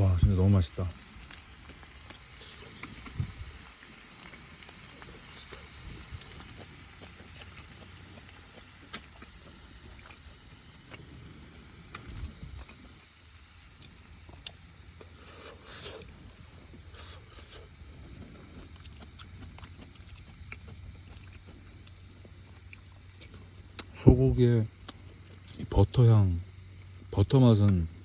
와 진짜 너무 맛있다. 소고기의 이 버터향 버터 맛은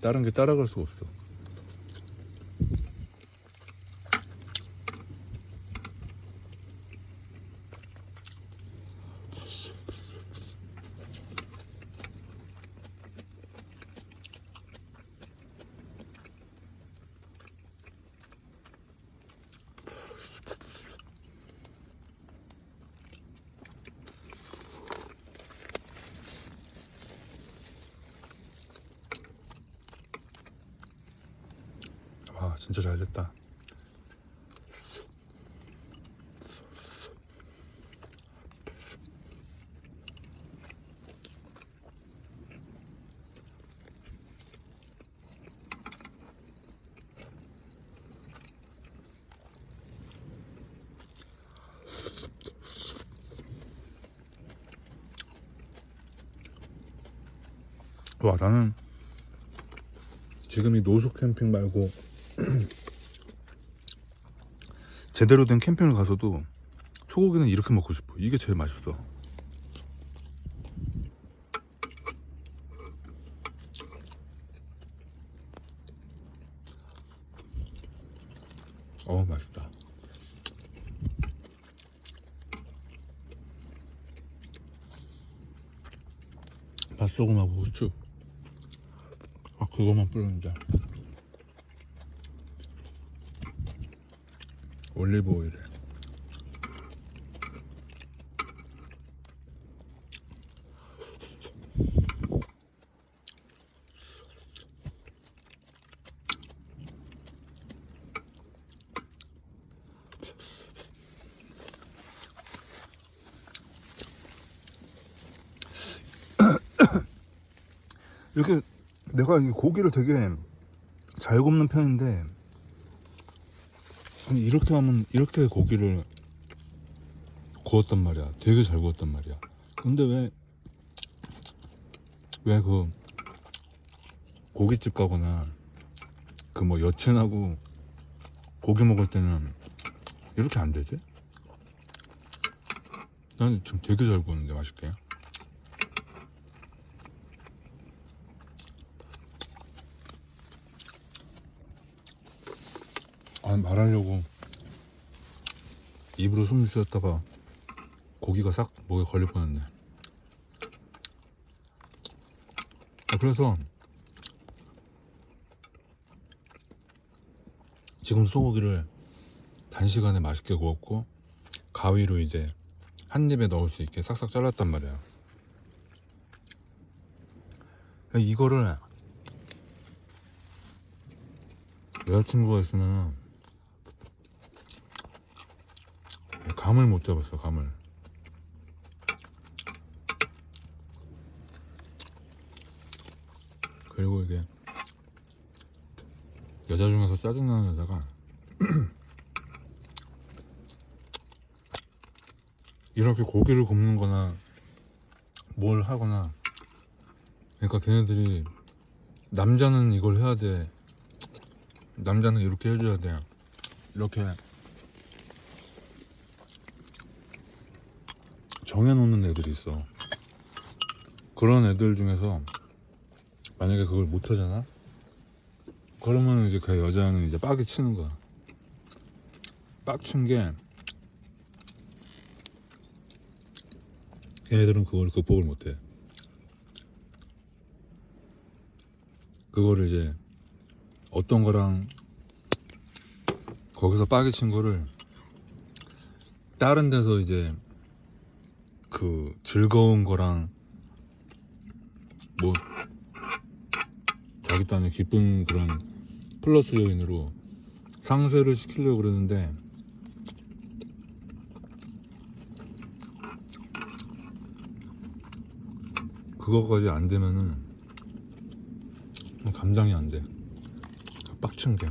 다른 게 따라갈 수가 없어. 와, 진짜 잘 됐다. 와, 나는 지금 이 노숙 캠핑 말고 제대로 된 캠핑을 가서도 소고기는 이렇게 먹고 싶어. 이게 제일 맛있어. 어, 맛있다. 맛소금하고 후추. 아, 그거만 뿌렸는데. 올리브 오일에 이렇게 내가 이 고기를 되게 잘 굽는 편인데 아니 이렇게 하면 이렇게 고기를 구웠단 말이야. 되게 잘 구웠단 말이야. 근데 왜 왜 그 고깃집 가거나 그 뭐 여친하고 고기 먹을 때는 이렇게 안 되지? 난 지금 되게 잘 구웠는데 맛있게. 아 말하려고 입으로 숨 쉬었다가 고기가 싹 목에 걸릴 뻔했네. 아, 그래서 지금 소고기를 단시간에 맛있게 구웠고 가위로 이제 한 입에 넣을 수 있게 싹싹 잘랐단 말이야. 이거를 여자친구가 있으면 감을 못 잡았어 감을. 그리고 이게 여자 중에서 짜증나는 여자가 이렇게 고기를 굽는 거나 뭘 하거나 그러니까 걔네들이 남자는 이걸 해야 돼 남자는 이렇게 해줘야 돼 이렇게 정해놓는 애들이 있어. 그런 애들 중에서 만약에 그걸 못하잖아? 그러면 이제 그 여자는 이제 빡이 치는 거야. 빡친 게 걔네들은 그걸 극복을 못해. 그거를 이제 어떤 거랑 거기서 빡이 친 거를 다른 데서 이제 그 즐거운 거랑 뭐 자기 딴에 기쁜 그런 플러스 요인으로 상쇄를 시키려고 그러는데 그거까지 안 되면은 감당이 안 돼. 빡친 게.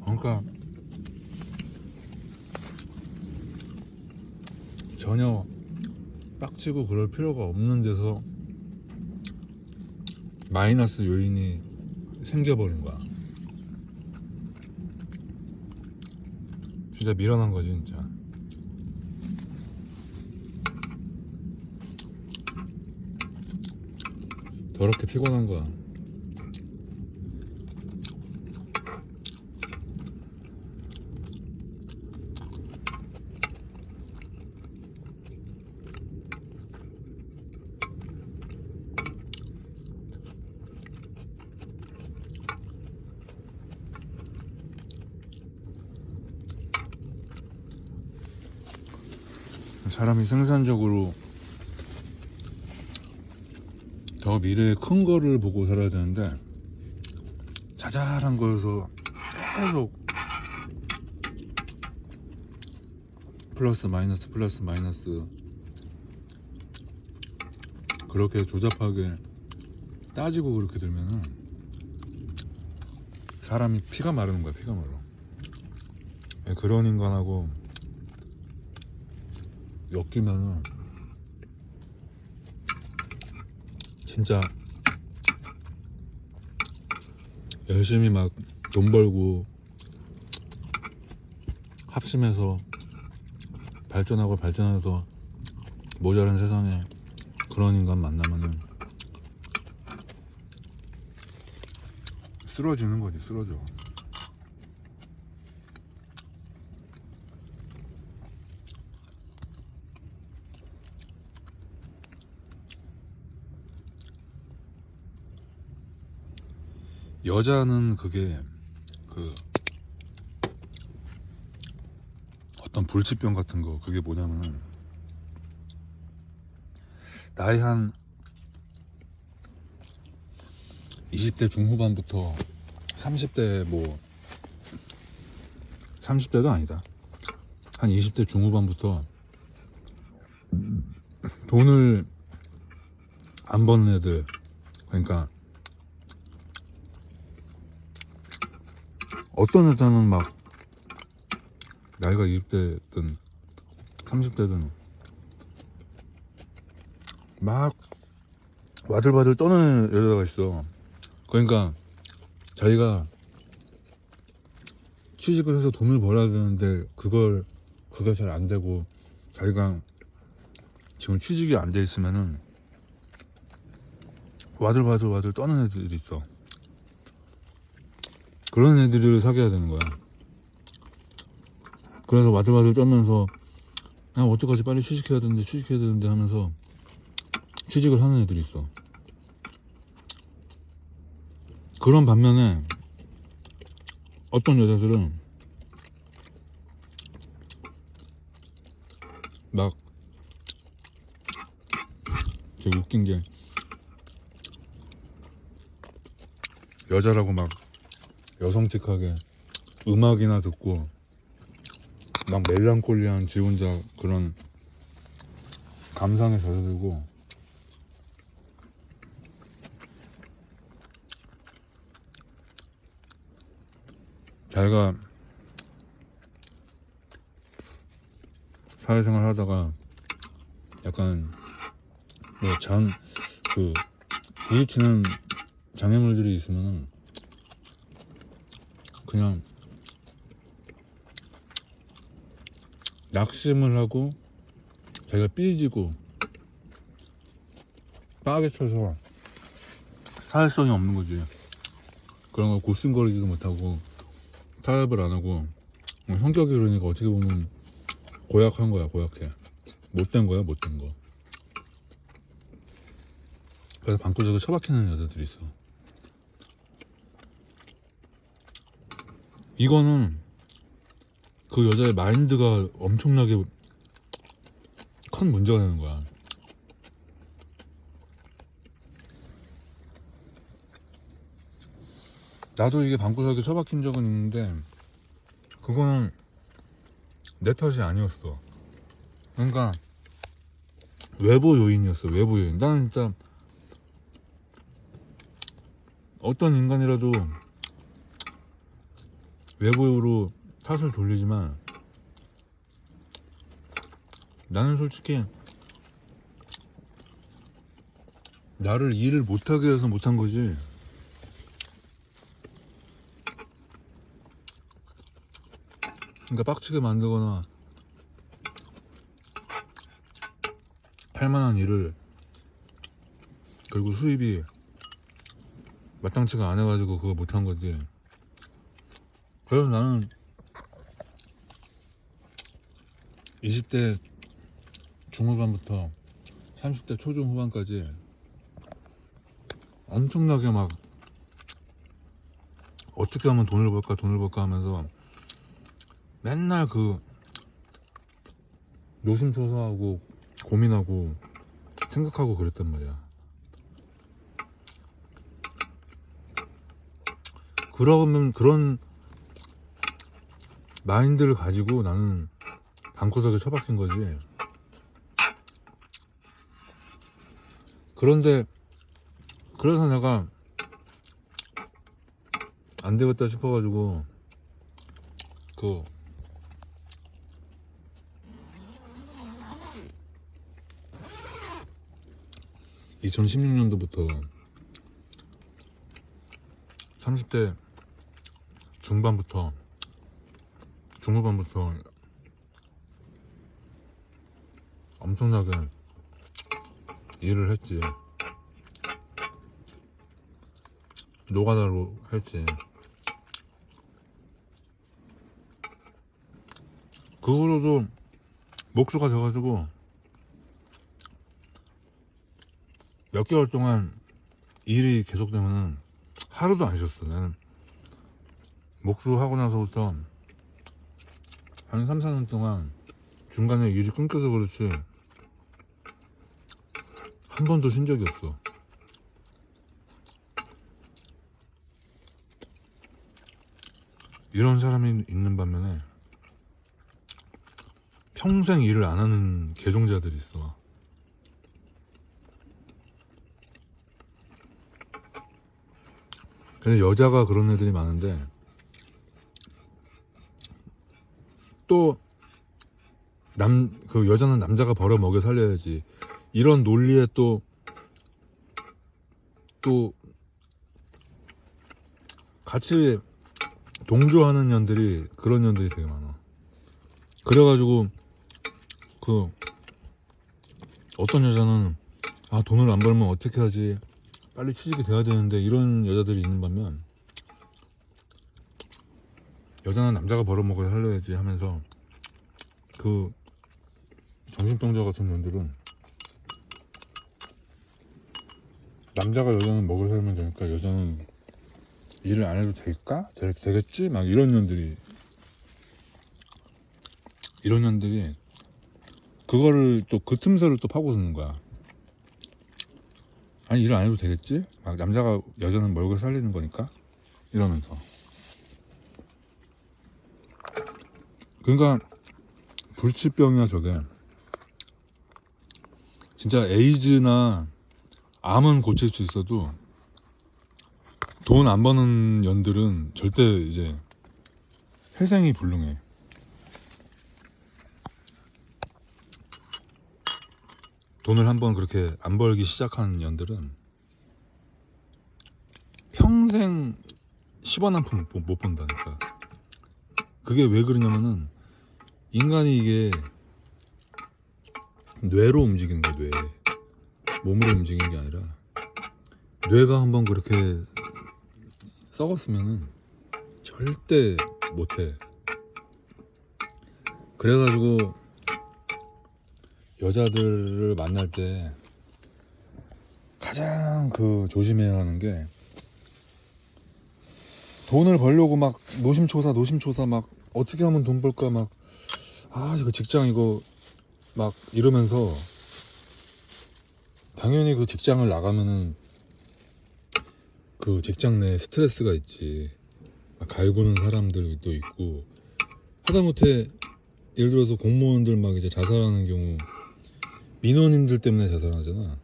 그러니까 전혀 빡치고 그럴 필요가 없는 데서 마이너스 요인이 생겨버린 거야. 진짜 미련한 거지 진짜. 더럽게 피곤한 거야. 사람이 생산적으로 더 미래에 큰 거를 보고 살아야 되는데 자잘한 거에서 계속 플러스 마이너스 플러스 마이너스 그렇게 조잡하게 따지고 그렇게 들면은 사람이 피가 마르는 거야 피가 마르 예, 그런 인간하고 엮이면은 진짜 열심히 막 돈 벌고 합심해서 발전하고 발전해서 모자란 세상에 그런 인간 만나면은 쓰러지는 거지 쓰러져 여자는 그게 그 어떤 불치병 같은 거 그게 뭐냐면은 나이 한 20대 중후반부터 30대 뭐 30대도 아니다. 한 20대 중후반부터 돈을 안 버는 애들 그러니까 어떤 여자는 막 나이가 20대든 30대든 막 와들와들 떠는 여자가 있어. 그러니까 자기가 취직을 해서 돈을 벌어야 되는데 그걸 그게 잘 안 되고 자기가 지금 취직이 안 돼 있으면은 와들와들 와들 떠는 애들이 있어. 그런 애들을 사귀어야 되는 거야. 그래서 와들와들 떨면서 아 어떡하지 빨리 취직해야 되는데 취직해야 되는데 하면서 취직을 하는 애들이 있어. 그런 반면에 어떤 여자들은 막 되게 웃긴 게 여자라고 막 여성틱하게 음악이나 듣고 막 멜랑콜리한 지 혼자 그런 감상에 젖어들고 자기가 사회생활 하다가 약간 뭐장그 부딪히는 장애물들이 있으면은 그냥 낙심을 하고 자기가 삐지고 빠게 쳐서 사회성이 없는 거지. 그런 거 고슴거리지도 못하고 타협을 안 하고 어, 성격이 그러니까 어떻게 보면 고약한 거야 고약해. 못된 거야 못된 거. 그래서 방구석에 처박히는 여자들이 있어 이거는 그 여자의 마인드가 엄청나게 큰 문제가 되는 거야. 나도 이게 방구석에 처박힌 적은 있는데 그거는 내 탓이 아니었어. 그러니까 외부 요인이었어. 외부 요인. 나는 진짜 어떤 인간이라도 외부로 탓을 돌리지만 나는 솔직히 나를 일을 못하게 해서 못한 거지 그러니까 빡치게 만들거나 할 만한 일을 그리고 수입이 마땅치가 않아 가지고 그거 못한 거지. 그래서 나는 20대 중후반부터 30대 초중 후반까지 엄청나게 막 어떻게 하면 돈을 벌까 돈을 벌까 하면서 맨날 그 노심초사하고 고민하고 생각하고 그랬단 말이야. 그러면 그런 마인드를 가지고 나는 방구석에 처박힌 거지. 그런데 그래서 내가 안 되겠다 싶어가지고 그 2016년도부터 30대 중반부터 중후반부터 엄청나게 일을 했지. 노가다로 했지. 그 후로도 목수가 돼가지고 몇 개월 동안 일이 계속되면 하루도 안 쉬었어. 나는 목수하고 나서부터 한 3, 4년 동안 중간에 일이 끊겨서 그렇지 한 번도 쉰 적이 없어. 이런 사람이 있는 반면에 평생 일을 안 하는 개종자들이 있어. 근데 여자가 그런 애들이 많은데 또 남 그 여자는 남자가 벌어 먹여 살려야지 이런 논리에 또 또 같이 동조하는 년들이 그런 년들이 되게 많아. 그래가지고 그 어떤 여자는 아 돈을 안 벌면 어떻게 하지 빨리 취직이 돼야 되는데 이런 여자들이 있는 반면 여자는 남자가 벌어먹어야 살려야지 하면서 그 정신병자 같은 년들은 남자가 여자는 먹여 살면 되니까 여자는 일을 안 해도 될까? 되, 되겠지? 막 이런 년들이 이런 년들이 그거를 또 그 틈새를 또 파고드는 거야. 아니 일을 안 해도 되겠지? 막 남자가 여자는 먹여 살리는 거니까 이러면서 그러니까 불치병이야 저게 진짜 에이즈나 암은 고칠 수 있어도 돈 안 버는 년들은 절대 이제 회생이 불능해 돈을 한번 그렇게 안 벌기 시작한 년들은 평생 10원 한 푼못 번다니까. 그게 왜 그러냐면은 인간이 이게 뇌로 움직이는 거야, 뇌. 몸으로 움직이는 게 아니라 뇌가 한번 그렇게 썩었으면은 절대 못해. 그래가지고 여자들을 만날 때 가장 그 조심해야 하는 게 돈을 벌려고 막 노심초사 노심초사 막 어떻게 하면 돈 벌까 막 아 이거 직장 이거 막 이러면서 당연히 그 직장을 나가면은 그 직장 내 스트레스가 있지 막 갈구는 사람들도 있고 하다못해 예를 들어서 공무원들 막 이제 자살하는 경우 민원인들 때문에 자살하잖아.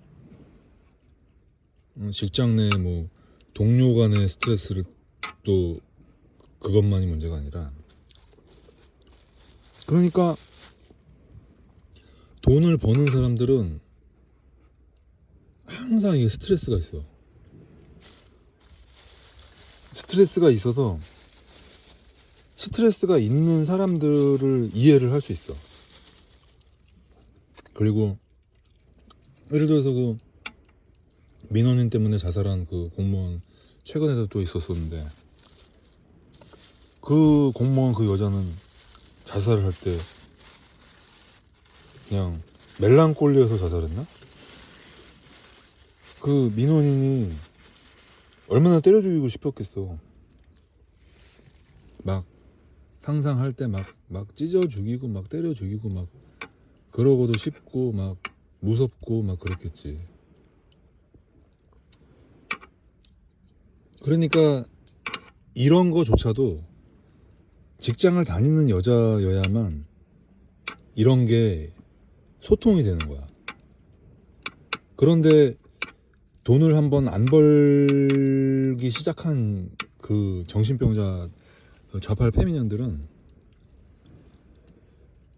어, 직장 내 뭐 동료 간의 스트레스를 또 그것만이 문제가 아니라 그러니까 돈을 버는 사람들은 항상 이게 스트레스가 있어. 스트레스가 있어서 스트레스가 있는 사람들을 이해를 할 수 있어. 그리고 예를 들어서 그 민원인 때문에 자살한 그 공무원 최근에도 또 있었었는데 그 공무원 그 여자는 자살을 할 때 그냥 멜랑꼴리여서 자살했나? 그 민원인이 얼마나 때려 죽이고 싶었겠어. 막 상상할 때 막 막 찢어 죽이고 막 때려 죽이고 막 그러고도 싶고 막 무섭고 막 그랬겠지. 그러니까 이런 거조차도 직장을 다니는 여자여야만 이런 게 소통이 되는 거야. 그런데 돈을 한번 안 벌기 시작한 그 정신병자 좌팔 페미년들은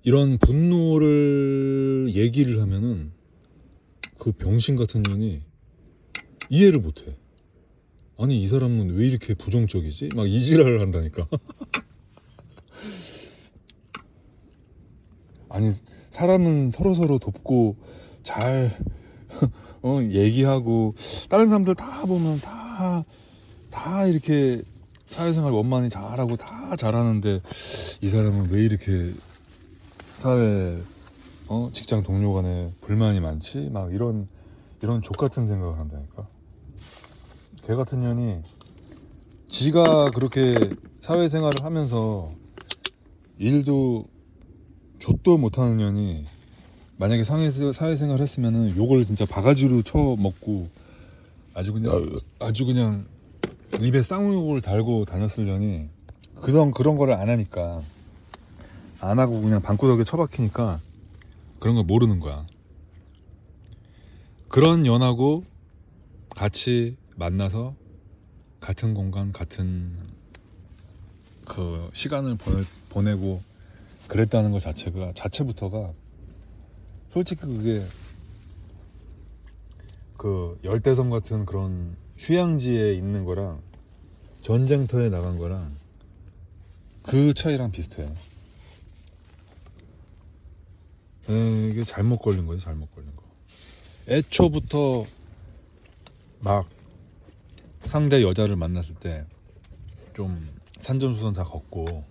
이런 분노를 얘기를 하면은 그 병신 같은 년이 이해를 못해. 아니 이 사람은 왜 이렇게 부정적이지? 막 이지랄을 한다니까. 아니 사람은 서로 서로 돕고 잘 어, 얘기하고 다른 사람들 다 보면 다 다 이렇게 사회생활 원만히 잘하고 다 잘하는데 이 사람은 왜 이렇게 사회 어 직장 동료 간에 불만이 많지? 막 이런 이런 족 같은 생각을 한다니까. 걔 같은 년이 지가 그렇게 사회생활을 하면서 일도 족도 못하는 년이 만약에 상해 사회생활 했으면은 욕을 진짜 바가지로 쳐 먹고 아주 그냥 아주 그냥 입에 쌍욕을 달고 다녔을 년이 그런 그런 거를 안 하니까 안 하고 그냥 방구석에 처박히니까 그런 걸 모르는 거야. 그런 연하고 같이 만나서 같은 공간 같은 그 시간을 보내, 보내고 그랬다는 것 자체가 자체부터가 솔직히 그게 그 열대섬 같은 그런 휴양지에 있는 거랑 전쟁터에 나간 거랑 그 차이랑 비슷해. 에, 이게 잘못 걸린 거지 잘못 걸린 거. 애초부터 막 상대 여자를 만났을 때 좀 산전수전 다 걷고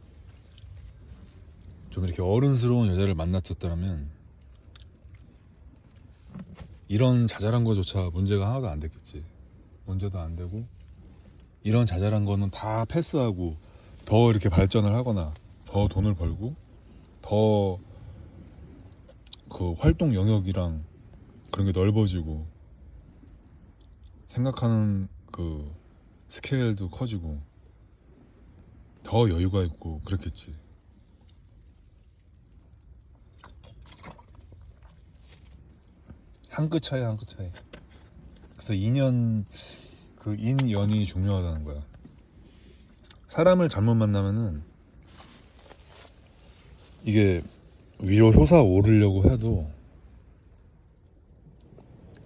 좀 이렇게 어른스러운 여자를 만났었더라면 이런 자잘한 거조차 문제가 하나도 안 됐겠지. 문제도 안 되고 이런 자잘한 거는 다 패스하고 더 이렇게 발전을 하거나 더 돈을 벌고 더 그 활동 영역이랑 그런 게 넓어지고 생각하는 그 스케일도 커지고 더 여유가 있고 그렇겠지. 한끗 차이 한 끗 차이. 그래서 인연 그 인연이 중요하다는 거야. 사람을 잘못 만나면은 이게 위로 솟아오르려고 해도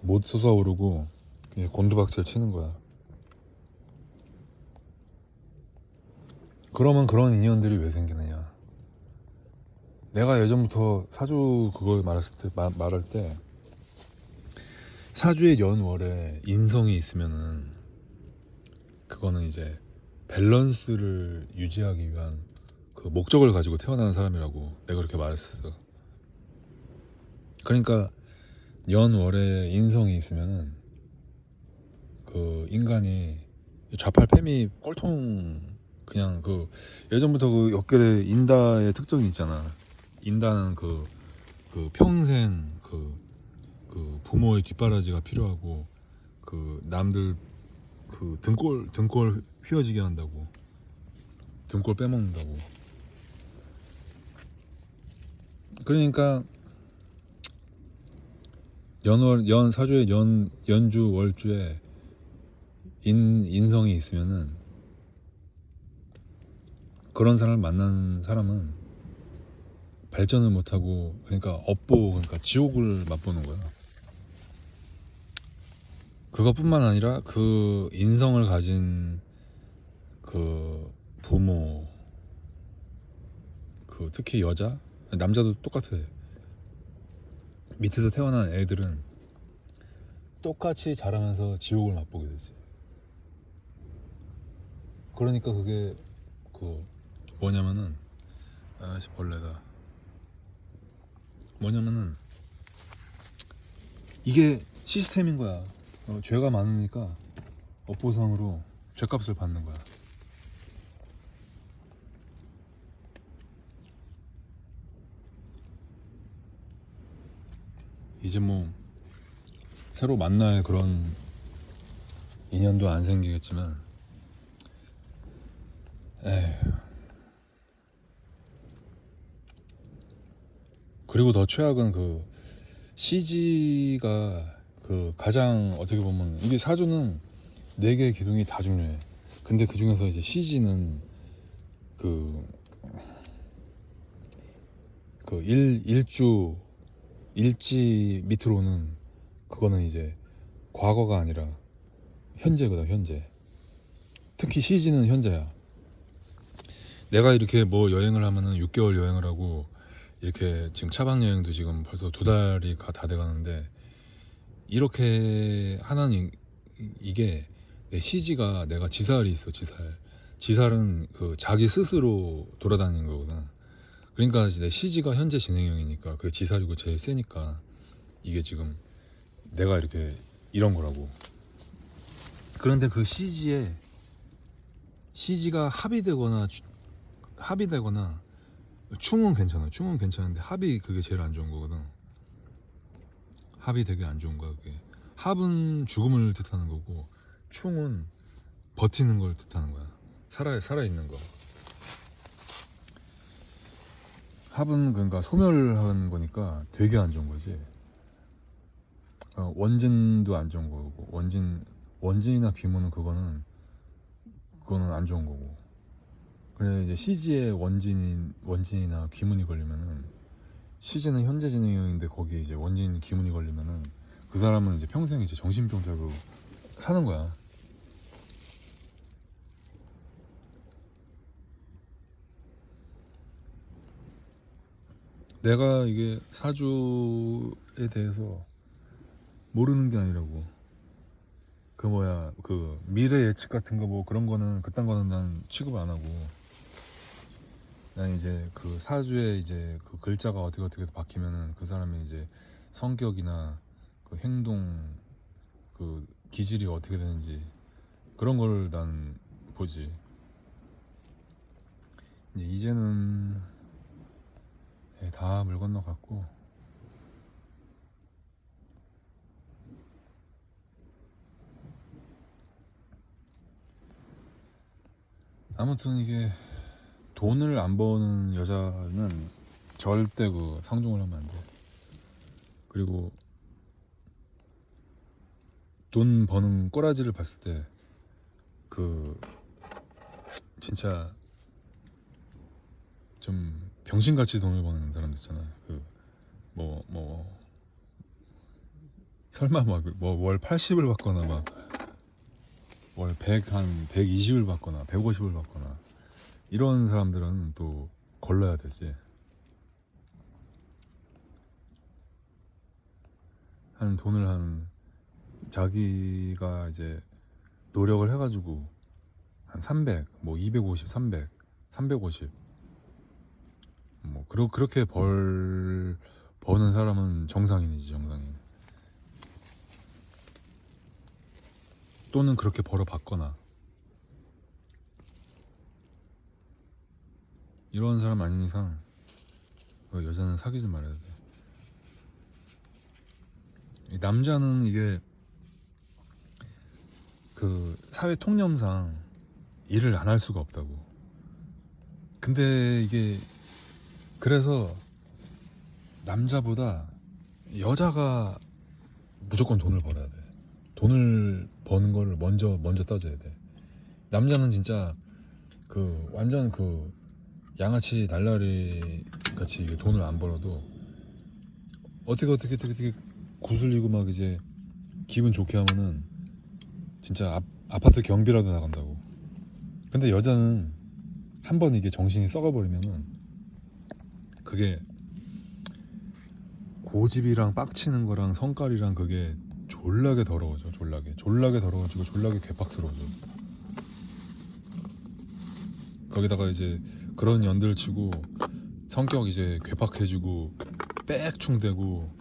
못 솟아오르고 그냥 곤두박질 치는 거야. 그러면 그런 인연들이 왜 생기느냐? 내가 예전부터 사주 그걸 말했을 때 마- 말할 때 사주의 연월에 인성이 있으면은 그거는 이제 밸런스를 유지하기 위한 그 목적을 가지고 태어나는 사람이라고 내가 그렇게 말했었어. 그러니까 연월에 인성이 있으면은 그 인간이 좌팔 패미 꼴통 그냥 그 예전부터 그 역결에 인다의 특징이 있잖아. 인다는 그, 그 평생 그, 그 부모의 뒷바라지가 필요하고 그 남들 그 등골 등골 휘어지게 한다고 등골 빼먹는다고 그러니까 연월 연 사주의 연 연주 월주에 인 인성이 있으면은 그런 사람을 만난 사람은 발전을 못하고 그러니까 업보 그러니까 지옥을 맛보는 거야. 그것뿐만 아니라 그 인성을 가진 그 부모 그 특히 여자 남자도 똑같아. 밑에서 태어난 애들은 똑같이 자라면서 지옥을 맛보게 되지. 그러니까 그게 그 뭐냐면은 아씨 벌레다. 뭐냐면은 이게 시스템인 거야. 어, 죄가 많으니까 업보상으로 죄값을 받는 거야. 이제 뭐 새로 만날 그런 인연도 안 생기겠지만 에휴 그리고 더 최악은 그 CG가 그 가장 어떻게 보면 이게 사주는 네 개의 기둥이 다 중요해. 근데 그 중에서 이제 CG는 그, 그 일, 일주, 일지 밑으로는 그거는 이제 과거가 아니라 현재거든, 현재. 특히 CG는 현재야. 내가 이렇게 뭐 여행을 하면은 6개월 여행을 하고 이렇게 지금 차박 여행도 지금 벌써 두 달이 가- 다 돼가는데 이렇게 하나는 이- 이게 내 CG가 내가 지살이 있어 지살 지살은 그 자기 스스로 돌아다니는 거거든 그러니까 내 CG가 현재 진행형이니까 그 지살이고 제일 세니까 이게 지금 내가 이렇게 이런 거라고 그런데 그 CG에 CG가 합의되거나 추- 합의되거나 충은 괜찮아. 충은 괜찮은데 합이 그게 제일 안 좋은 거거든. 합이 되게 안 좋은 거야 그게. 합은 죽음을 뜻하는 거고 충은 버티는 걸 뜻하는 거야. 살아 살아 있는 거. 합은 그러니까 소멸하는 거니까 되게 안 좋은 거지. 어, 원진도 안 좋은 거고 원진 원진이나 귀무는 그거는 그거는 안 좋은 거고. 그래 이제 CG에 원진인 원진이나 귀문이 걸리면은 CG는 현재 진행형인데 거기에 이제 원진 귀문이 걸리면은 그 사람은 이제 평생 이제 정신병자로 사는 거야. 내가 이게 사주에 대해서 모르는 게 아니라고. 그 뭐야 그 미래 예측 같은 거 뭐 그런 거는 그딴 거는 난 취급 안 하고 난 이제 그 사주에 이제 그 글자가 어떻게 어떻게 바뀌면은 그 사람의 이제 성격이나 그 행동 그 기질이 어떻게 되는지 그런 걸 난 보지. 이제 이제는 예, 다물 건너 갔고. 아무튼 이게 돈을 안 버는 여자는 절대 그 상종을 하면 안 돼. 그리고 돈 버는 꼬라지를 봤을 때 그 진짜 좀 병신같이 돈을 버는 사람 있잖아. 그뭐뭐 설마 막 뭐 월 80을 받거나 막 월 100 한 120을 받거나 150을 받거나 이런 사람들은 또 걸러야 되지. 한 돈을 한 자기가 이제 노력을 해가지고 한 300, 뭐 250, 300, 350. 뭐 그러, 그렇게 벌 버는 사람은 정상인이지 정상인. 또는 그렇게 벌어 봤거나 이런 사람 아닌 이상 그 여자는 사귀지 말아야 돼. 이 남자는 이게 그 사회 통념상 일을 안 할 수가 없다고. 근데 이게 그래서 남자보다 여자가 무조건 돈을 벌어야 돼. 돈을 버는 거를 먼저 먼저 따져야 돼. 남자는 진짜 그 완전 그 양아치 날라리 같이 돈을 안 벌어도 어떻게 어떻게 어떻게 어떻게 구슬리고 막 이제 기분 좋게 하면은 진짜 아, 아파트 경비라도 나간다고. 근데 여자는 한 번 이게 정신이 썩어버리면은 그게 고집이랑 빡치는 거랑 성깔이랑 그게 졸라게 더러워져 졸라게 졸라게 더러워지고 졸라게 괴팍스러워져 거기다가 이제 그런 연들 치고 성격 이제 괴팍해지고 빽충대고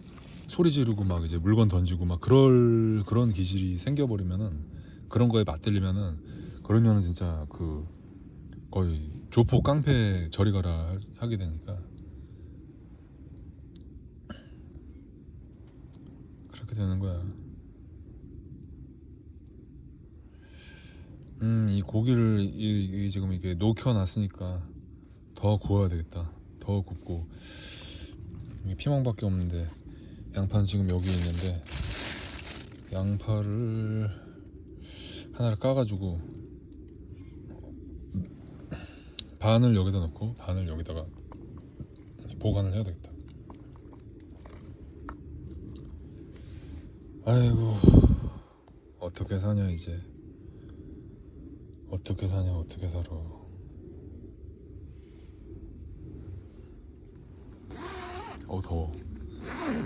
소리 지르고 막 이제 물건 던지고 막 그럴 그런 기질이 생겨버리면은 그런 거에 맞들리면은 그러면은 진짜 그 거의 조폭 깡패 저리 가라 하게 되니까 그렇게 되는 거야. 음, 이 고기를 이, 이 지금 이게 녹여놨으니까 더 구워야 되겠다. 더 굽고 피망밖에 없는데 양파는 지금 여기 있는데 양파를 하나를 까가지고 반을 여기다 넣고 반을 여기다가 보관을 해야 되겠다. 아이고 어떻게 사냐 이제 어떻게 사냐 어떻게 살아 어 더워.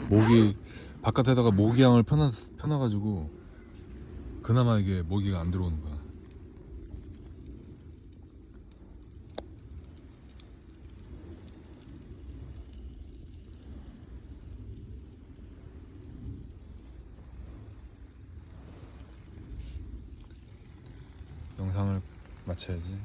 모기 바깥에다가 모기향을 펴놔, 펴놔가지고 그나마 이게 모기가 안 들어오는 거야. 영상을 마쳐야지